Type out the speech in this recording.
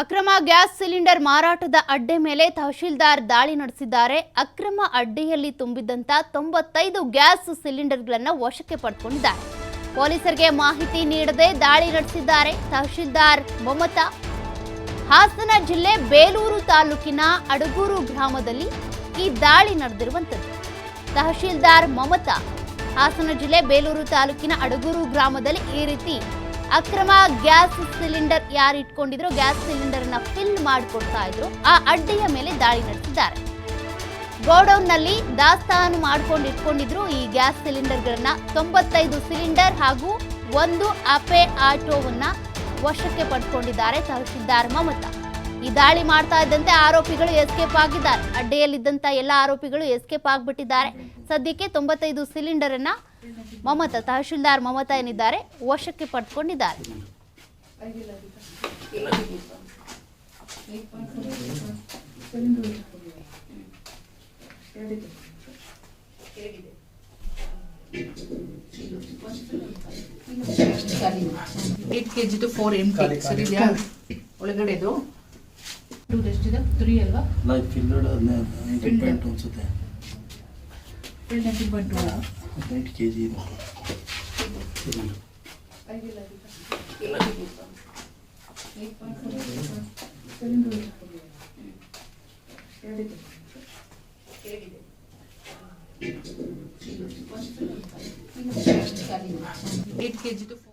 ಅಕ್ರಮ gas cylinder ಮಾರಾಟದ ಅಡ್ಡೆ ಮೇಲೆ ತಹಶೀಲ್ದಾರ್ ದಾಳಿ ನಡೆಸಿದ್ದಾರೆ. ಅಕ್ರಮ ಅಡ್ಡೆಯಲ್ಲಿ ತುಂಬಿದ್ದಂತ ತೊಂಬತ್ತೈದು ಗ್ಯಾಸ್ ಸಿಲಿಂಡರ್ಗಳನ್ನು ವಶಕ್ಕೆ ಪಡೆದುಕೊಂಡಿದ್ದಾರೆ ಪೊಲೀಸರಿಗೆ ಮಾಹಿತಿ ನೀಡದೆ ದಾಳಿ ನಡೆಸಿದ್ದಾರೆ ತಹಶೀಲ್ದಾರ್ ಮಮತಾ. ಹಾಸನ ಜಿಲ್ಲೆ ಬೇಲೂರು ತಾಲೂಕಿನ ಅಡಗೂರು ಗ್ರಾಮದಲ್ಲಿ ಈ ದಾಳಿ ನಡೆದಿರುವಂಥದ್ದು. ತಹಶೀಲ್ದಾರ್ ಮಮತಾ. ಹಾಸನ ಜಿಲ್ಲೆ ಬೇಲೂರು ತಾಲೂಕಿನ ಅಡಗೂರು ಗ್ರಾಮದಲ್ಲಿ ಈ ರೀತಿ ಅಕ್ರಮ ಗ್ಯಾಸ್ ಸಿಲಿಂಡರ್ ಯಾರು ಇಟ್ಕೊಂಡಿದ್ರು, ಗ್ಯಾಸ್ ಸಿಲಿಂಡರ್ನ ಫಿಲ್ ಮಾಡಿಕೊಡ್ತಾ ಇದ್ರು, ಆ ಅಡ್ಡೆಯ ಮೇಲೆ ದಾಳಿ ನಡೆಸಿದ್ದಾರೆ. ಗೋಡೌನ್ನಲ್ಲಿ ದಾಸ್ತಾನು ಮಾಡ್ಕೊಂಡು ಇಟ್ಕೊಂಡಿದ್ರು ಈ ಗ್ಯಾಸ್ ಸಿಲಿಂಡರ್ಗಳನ್ನ. ತೊಂಬತ್ತೈದು ಸಿಲಿಂಡರ್ ಹಾಗೂ ಒಂದು ಅಪೆ ಆಟೋವನ್ನ ವಶಕ್ಕೆ ಪಡ್ಕೊಂಡಿದ್ದಾರೆ ತಹಶೀಲ್ದಾರ್ ಮಮತಾ. ಈ ದಾಳಿ ಮಾಡ್ತಾ ಇದ್ದಂತೆ ಆರೋಪಿಗಳು ಎಸ್ಕೇಪ್ ಆಗಿದ್ದಾರೆ. ಅಡ್ಡೆಯಲ್ಲಿದ್ದಂತ ಎಲ್ಲ ಆರೋಪಿಗಳು ಎಸ್ಕೇಪ್ ಆಗ್ಬಿಟ್ಟಿದ್ದಾರೆ. ಸದ್ಯಕ್ಕೆ ತೊಂಬತ್ತೈದು ಸಿಲಿಂಡರ್ ಅನ್ನ ಮಮತಾ ತಹಶೀಲ್ದಾರ್ ಮಮತಾ ಏನಿದ್ದಾರೆ ವಶಕ್ಕೆ ಪಡ್ಕೊಂಡಿದ್ದಾರೆ. ಏಟ್ ಕೆ ಜಿದು ಫೋರ್ ಎಂ ಟಿ ಸರಿ ಇದೆಯಾ? ಒಳಗಡೆದು ಟೂ ಎಷ್ಟಿದೆ ತ್ರೀ ಅಲ್ವಾ ಫಿಲ್ಡ್ ಅನ್ಸುತ್ತೆ fill nineteen point two ninety K G eight K ಜಿದು ಫೋರ್